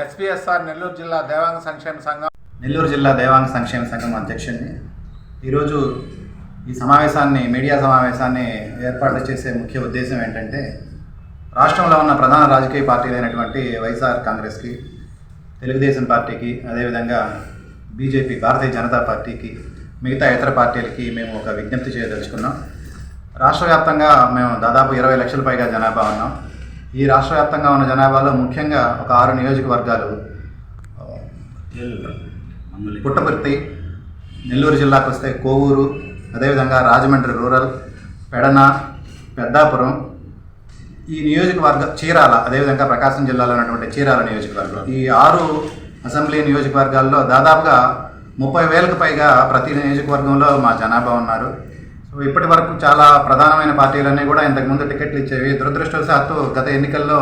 SPSR Nellore జిల్లా దేవాంగ సంక్షేమ సంఘం. నెల్లూరు జిల్లా దేవాంగ సంక్షేమ సంఘం అధ్యక్షుడిని. ఈరోజు ఈ సమావేశాన్ని మీడియా సమావేశాన్ని ఏర్పాటు చేసే ముఖ్య ఉద్దేశం ఏంటంటే రాష్ట్రంలో ఉన్న ప్రధాన రాజకీయ పార్టీలైనటువంటి వైఎస్ఆర్ కాంగ్రెస్కి తెలుగుదేశం పార్టీకి అదేవిధంగా బీజేపీ భారతీయ జనతా పార్టీకి మిగతా ఇతర పార్టీలకి మేము ఒక విజ్ఞప్తి చేయదలుచుకున్నాం. రాష్ట్ర వ్యాప్తంగా మేము దాదాపు ఇరవై లక్షల పైగా జనాభా ఉన్నాం. ఈ రాష్ట్ర వ్యాప్తంగా ఉన్న జనాభాలో ముఖ్యంగా ఒక ఆరు నియోజకవర్గాలు పుట్టపర్తి నెల్లూరు జిల్లాకు వస్తే కోవూరు అదేవిధంగా రాజమండ్రి రూరల్ పెడన పెద్దాపురం. ఈ నియోజకవర్గ చీరాల అదేవిధంగా ప్రకాశం జిల్లాలో ఉన్నటువంటి చీరాల నియోజకవర్గం. ఈ ఆరు అసెంబ్లీ నియోజకవర్గాల్లో దాదాపుగా ముప్పై వేలకు పైగా ప్రతి నియోజకవర్గంలో మా జనాభా ఉన్నారు. సో ఇప్పటి వరకు చాలా ప్రధానమైన పార్టీలన్నీ కూడా ఇంతకుముందు టికెట్లు ఇచ్చేవి. దురదృష్టవశాత్తు గత ఎన్నికల్లో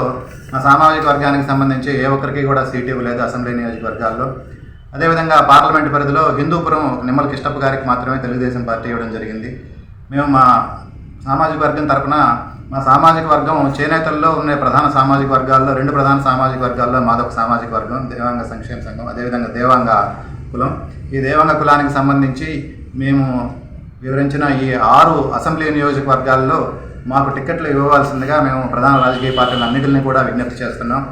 మా సామాజిక వర్గానికి సంబంధించి ఏ ఒక్కరికి కూడా సీటు ఇవ్వలేదు అసెంబ్లీ నియోజకవర్గాల్లో. అదేవిధంగా పార్లమెంట్ పరిధిలో హిందూపురం నిమ్మల కిష్టప్ప గారికి మాత్రమే తెలుగుదేశం పార్టీ ఇవ్వడం జరిగింది. మేము మా సామాజిక వర్గం తరఫున మా సామాజిక వర్గం చేనేతల్లో ఉన్న ప్రధాన సామాజిక వర్గాల్లో రెండు ప్రధాన సామాజిక వర్గాల్లో మాదొక సామాజిక వర్గం దేవాంగ సంక్షేమ సంఘం అదేవిధంగా దేవాంగ కులం. ఈ దేవాంగ కులానికి సంబంధించి మేము వివరించిన ఈ ఆరు అసెంబ్లీ నియోజకవర్గాల్లో మాకు టిక్కెట్లు ఇవ్వవలసిందిగా మేము ప్రధాన రాజకీయ పార్టీలన్నింటినీ కూడా విజ్ఞప్తి చేస్తున్నాం.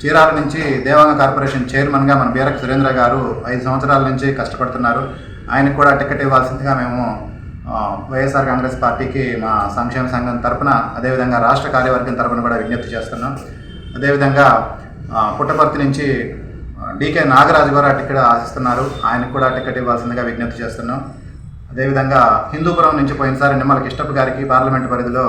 చీరాల నుంచి దేవాంగ కార్పొరేషన్ చైర్మన్గా మన బీరక్ సురేంద్ర గారు ఐదు సంవత్సరాల నుంచి కష్టపడుతున్నారు. ఆయనకు కూడా టికెట్ ఇవ్వాల్సిందిగా మేము వైఎస్ఆర్ కాంగ్రెస్ పార్టీకి మా సంక్షేమ సంఘం తరపున అదేవిధంగా రాష్ట్ర కార్యవర్గం తరపున కూడా విజ్ఞప్తి చేస్తున్నాం. అదేవిధంగా పుట్టపర్తి నుంచి డీకే నాగరాజు గారు ఆ టికెట్ ఆశిస్తున్నారు. ఆయనకు కూడా టికెట్ ఇవ్వాల్సిందిగా విజ్ఞప్తి చేస్తున్నాం. అదేవిధంగా హిందూపురం నుంచి పోయినసారి నిమ్మల కిష్టప్ప గారికి పార్లమెంట్ పరిధిలో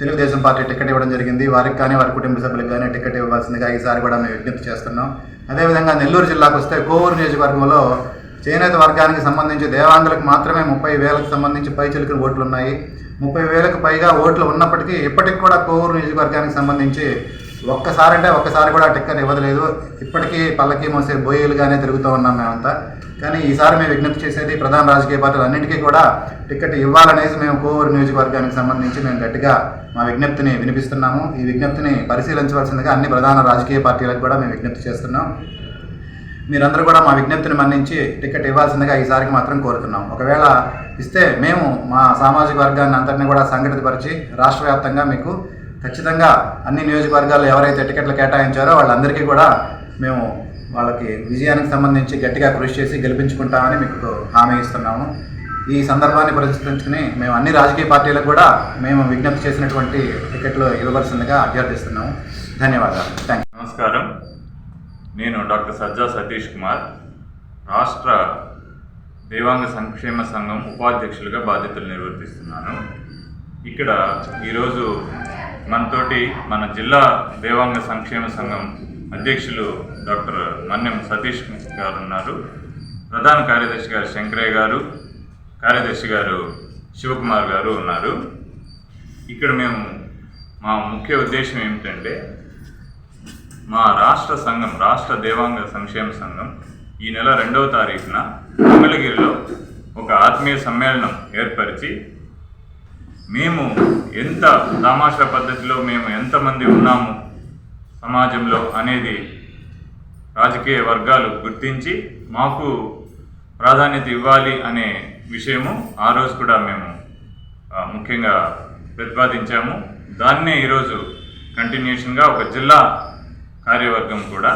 తెలుగుదేశం పార్టీ టికెట్ ఇవ్వడం జరిగింది. వారికి కానీ వారి కుటుంబ సభ్యులకు కానీ టికెట్ ఇవ్వాల్సిందిగా ఈసారి కూడా మేము విజ్ఞప్తి చేస్తున్నాం. అదేవిధంగా నెల్లూరు జిల్లాకు వస్తే కోవూరు నియోజకవర్గంలో చేనేత వర్గానికి సంబంధించి దేవాంగులకు మాత్రమే ముప్పై వేలకు సంబంధించి పై చిలుకలు ఓట్లు ఉన్నాయి. ముప్పై వేలకు పైగా ఓట్లు ఉన్నప్పటికీ ఇప్పటికి కూడా కోవూరు నియోజకవర్గానికి సంబంధించి ఒక్కసారి అంటే ఒక్కసారి కూడా టిక్కెట్ ఇవ్వలేదు. ఇప్పటికీ పల్లకి మోసే బోయిలుగానే తిరుగుతూ ఉన్నాం మేమంతా. కానీ ఈసారి మేము విజ్ఞప్తి చేసేది ప్రధాన రాజకీయ పార్టీలు అన్నింటికీ కూడా టికెట్ ఇవ్వాలనేసి మేము కోవూరు నియోజకవర్గానికి సంబంధించి మేము గట్టిగా మా విజ్ఞప్తిని వినిపిస్తున్నాము. ఈ విజ్ఞప్తిని పరిశీలించవలసిందిగా అన్ని ప్రధాన రాజకీయ పార్టీలకు కూడా మేము విజ్ఞప్తి చేస్తున్నాం. మీరందరూ కూడా మా విజ్ఞప్తిని మన్నించి టికెట్ ఇవ్వాల్సిందిగా ఈసారికి మాత్రం కోరుతున్నాం. ఒకవేళ ఇస్తే మేము మా సామాజిక వర్గాన్ని అంతటిని కూడా సంఘటితపరిచి రాష్ట్ర వ్యాప్తంగా మీకు ఖచ్చితంగా అన్ని నియోజకవర్గాల్లో ఎవరైతే టికెట్లు కేటాయించారో వాళ్ళందరికీ కూడా మేము వాళ్ళకి విజయానికి సంబంధించి గట్టిగా కృషి చేసి గెలిపించుకుంటామని మీకు హామీ ఇస్తున్నాము. ఈ సందర్భాన్ని పరిశీలించుకుని మేము అన్ని రాజకీయ పార్టీలకు కూడా మేము విజ్ఞప్తి చేసినటువంటి టికెట్లు ఇవ్వవలసిందిగా అభ్యర్థిస్తున్నాము. ధన్యవాదాలు. థ్యాంక్ నమస్కారం. నేను డాక్టర్ సజ్జా సతీష్ కుమార్ రాష్ట్ర దేవాంగ సంక్షేమ సంఘం ఉపాధ్యక్షులుగా బాధ్యతలు నిర్వర్తిస్తున్నాను. ఇక్కడ ఈరోజు మనతోటి మన జిల్లా దేవాంగ సంక్షేమ సంఘం అధ్యక్షులు డాక్టర్ మన్యం సతీష్ గారు ఉన్నారు ప్రధాన కార్యదర్శి గారు శంకరయ్య గారు కార్యదర్శి గారు శివకుమార్ గారు ఉన్నారు. ఇక్కడ మేము మా ముఖ్య ఉద్దేశం ఏమిటంటే మా రాష్ట్ర సంఘం రాష్ట్ర దేవాంగ సంక్షేమ సంఘం ఈ నెల రెండవ తారీఖున మంగళగిరిలో ఒక ఆత్మీయ సమ్మేళనం ఏర్పరిచి మేము ఎంత తమాషా పద్ధతిలో మేము ఎంతమంది ఉన్నాము సమాజంలో అనేది రాజకీయ వర్గాలు గుర్తించి మాకు ప్రాధాన్యత ఇవ్వాలి అనే విషయము ఆ రోజు కూడా మేము ముఖ్యంగా ప్రతిపాదించాము. దాన్నే ఈరోజు కంటిన్యూషన్గా ఒక జిల్లా కార్యవర్గం కూడా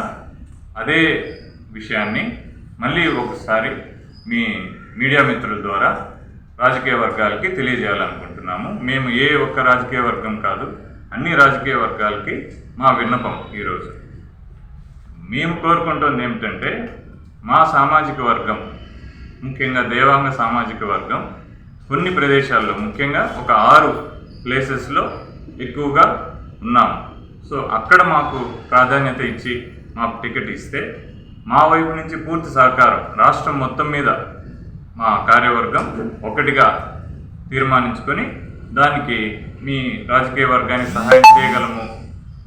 అదే విషయాన్ని మళ్ళీ ఒకసారి మీ మీడియా మిత్రుల ద్వారా రాజకీయ వర్గాలకి తెలియజేయాలనుకుంటున్నాము. మేము ఏ ఒక్క రాజకీయ వర్గం కాదు అన్ని రాజకీయ వర్గాలకి మా విన్నపం ఈరోజు. మేము కోరుకుంటుంది ఏమిటంటే మా సామాజిక వర్గం ముఖ్యంగా దేవాంగ సామాజిక వర్గం కొన్ని ప్రదేశాల్లో ముఖ్యంగా ఒక ఆరు ప్లేసెస్లో ఎక్కువగా ఉన్నాము. సో అక్కడ మాకు ప్రాధాన్యత ఇచ్చి మాకు టికెట్ ఇస్తే మా వైపు నుంచి పూర్తి సహకారం రాష్ట్రం మొత్తం మీద మా కార్యవర్గం ఒకటిగా తీర్మానించుకొని దానికి మీ రాజకీయ వర్గానికి సహాయం చేయగలము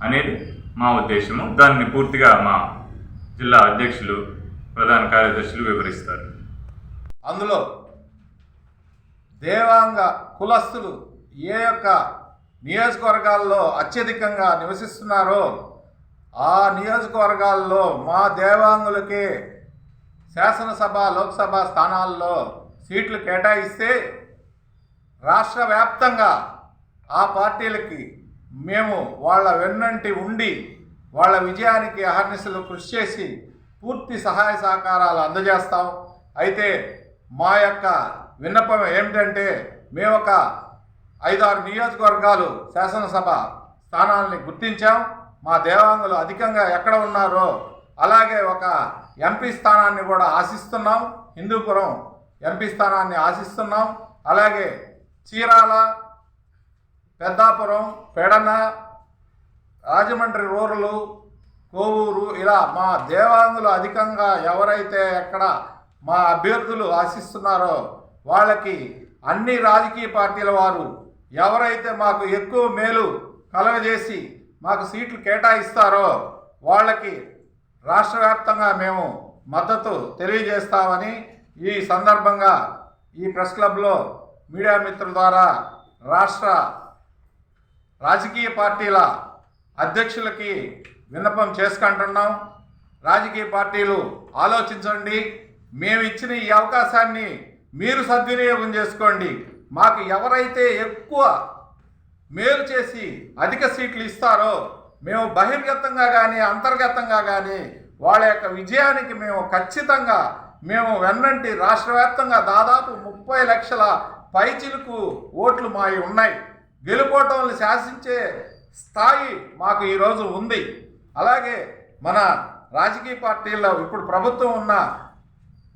అనేది మా ఉద్దేశము. దాన్ని పూర్తిగా మా జిల్లా అధ్యక్షులు ప్రధాన కార్యదర్శులు వివరిస్తారు. అందులో దేవాంగ కులస్తులు ఏ యొక్క నియోజకవర్గాల్లో అత్యధికంగా నివసిస్తున్నారో ఆ నియోజకవర్గాల్లో మా దేవాంగులకే శాసనసభ లోక్సభ స్థానాల్లో సీట్లు కేటాయిస్తే రాష్ట్ర వ్యాప్తంగా ఆ పార్టీలకి మేము వాళ్ళ వెన్నంటి ఉండి వాళ్ళ విజయానికి అహర్నిశలు కృషి చేసి పూర్తి సహాయ సహకారాలు అందజేస్తాం. అయితే మా యొక్క విన్నపం ఏమిటంటే మేము ఒక ఐదారు నియోజకవర్గాలు శాసనసభ స్థానాలని గుర్తించాం. మా దేవాంగులు అధికంగా ఎక్కడ ఉన్నారో అలాగే ఒక ఎంపీ స్థానాన్ని కూడా ఆశిస్తున్నాం. హిందూపురం ఎంపీ స్థానాన్ని ఆశిస్తున్నాం. అలాగే చీరాల పెద్దాపురం పెడన రాజమండ్రి రూరలు కోవూరు ఇలా మా దేవాంగులు అధికంగా ఎవరైతే ఎక్కడ మా అభ్యర్థులు ఆశిస్తున్నారో వాళ్ళకి అన్ని రాజకీయ పార్టీల వారు ఎవరైతే మాకు ఎక్కువ మేలు కలగజేసి మాకు సీట్లు కేటాయిస్తారో వాళ్ళకి రాష్ట్ర వ్యాప్తంగా మేము మద్దతు తెలియజేస్తామని ఈ సందర్భంగా ఈ ప్రెస్ క్లబ్లో మీడియా మిత్రుల ద్వారా రాష్ట్ర రాజకీయ పార్టీల అధ్యక్షులకి విన్నపం చేసుకుంటున్నాం. రాజకీయ పార్టీలు ఆలోచించండి. మేము ఇచ్చిన ఈ అవకాశాన్ని మీరు సద్వినియోగం చేసుకోండి. మాకు ఎవరైతే ఎక్కువ మేలు చేసి అధిక సీట్లు ఇస్తారో మేము బహిర్గతంగా కానీ అంతర్గతంగా కానీ వాళ్ళ యొక్క విజయానికి మేము ఖచ్చితంగా మేము వెన్నంటి రాష్ట్రవ్యాప్తంగా దాదాపు ముప్పై లక్షల పైచిలకు ఓట్లు మావి ఉన్నాయి. గెలుపోటంలు శాసించే స్థాయి మాకు ఈరోజు ఉంది. అలాగే మన రాజకీయ పార్టీల్లో ఇప్పుడు ప్రభుత్వం ఉన్న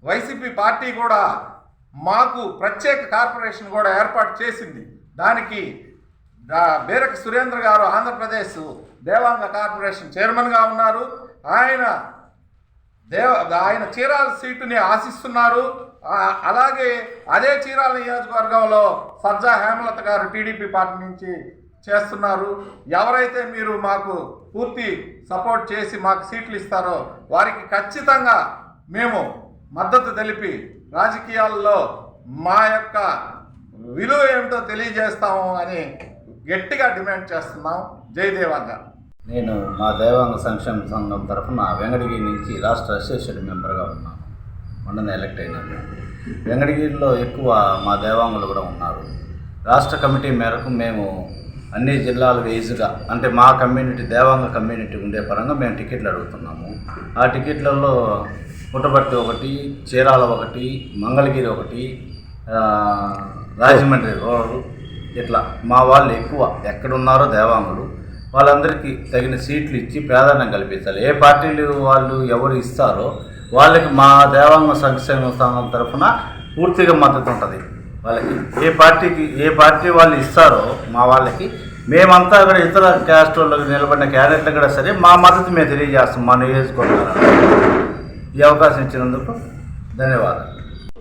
వైసీపీ పార్టీ కూడా మాకు ప్రత్యేక కార్పొరేషన్ కూడా ఏర్పాటు చేసింది. దానికి డా- బేరక సురేంద్ర గారు ఆంధ్రప్రదేశ్ దేవాంగ కార్పొరేషన్ చైర్మన్గా ఉన్నారు. ఆయన దేవ ఆయన చీరాల సీటుని ఆశిస్తున్నారు. అలాగే అదే చీరాల నియోజకవర్గంలో సజ్జా హేమలత గారు టీడీపీ పార్టీ నుంచి చేస్తున్నారు. ఎవరైతే మీరు మాకు పూర్తి సపోర్ట్ చేసి మాకు సీట్లు ఇస్తారో వారికి ఖచ్చితంగా మేము మద్దతు తెలిపి రాజకీయాల్లో మా యొక్క విలువ ఏమిటో తెలియజేస్తాము అని గట్టిగా డిమాండ్ చేస్తున్నాం. జై దేవాంగ. నేను మా దేవాంగ సంక్షేమ సంఘం తరఫున వెంగడగిరి నుంచి రాష్ట్ర అసోసియేషన్ మెంబర్గా ఉన్నాను. మొన్న ఎలక్ట్ అయినాను. వెంకటగిరిలో ఎక్కువ మా దేవాంగులు కూడా ఉన్నారు. రాష్ట్ర కమిటీ మేరకు మేము అన్ని జిల్లాల వేజ్గా అంటే మా కమ్యూనిటీ దేవాంగ కమ్యూనిటీ ఉండే పరంగా మేము టికెట్లు అడుగుతున్నాము. ఆ టికెట్లలో పుట్టబట్టి ఒకటి చీరాల ఒకటి మంగళగిరి ఒకటి రాజమండ్రి రోడ్డు ఇట్లా మా వాళ్ళు ఎక్కువ ఎక్కడున్నారో దేవాంగులు వాళ్ళందరికీ తగిన సీట్లు ఇచ్చి ప్రాధాన్యం కల్పించాలి. ఏ పార్టీలు వాళ్ళు ఎవరు ఇస్తారో వాళ్ళకి మా దేవాంగ సంక్షేమ స్థానం తరఫున పూర్తిగా మద్దతు ఉంటుంది. వాళ్ళకి ఏ పార్టీకి ఏ పార్టీ వాళ్ళు ఇస్తారో మా వాళ్ళకి మేమంతా కూడా ఇతర క్యాస్ట్ వాళ్ళకి నిలబడిన క్యాండిడేట్లు కూడా సరే మా మద్దతు మేము తెలియజేస్తాం మా నియోజకవర్గాల. ఈ అవకాశం ఇచ్చినందుకు ధన్యవాదాలు.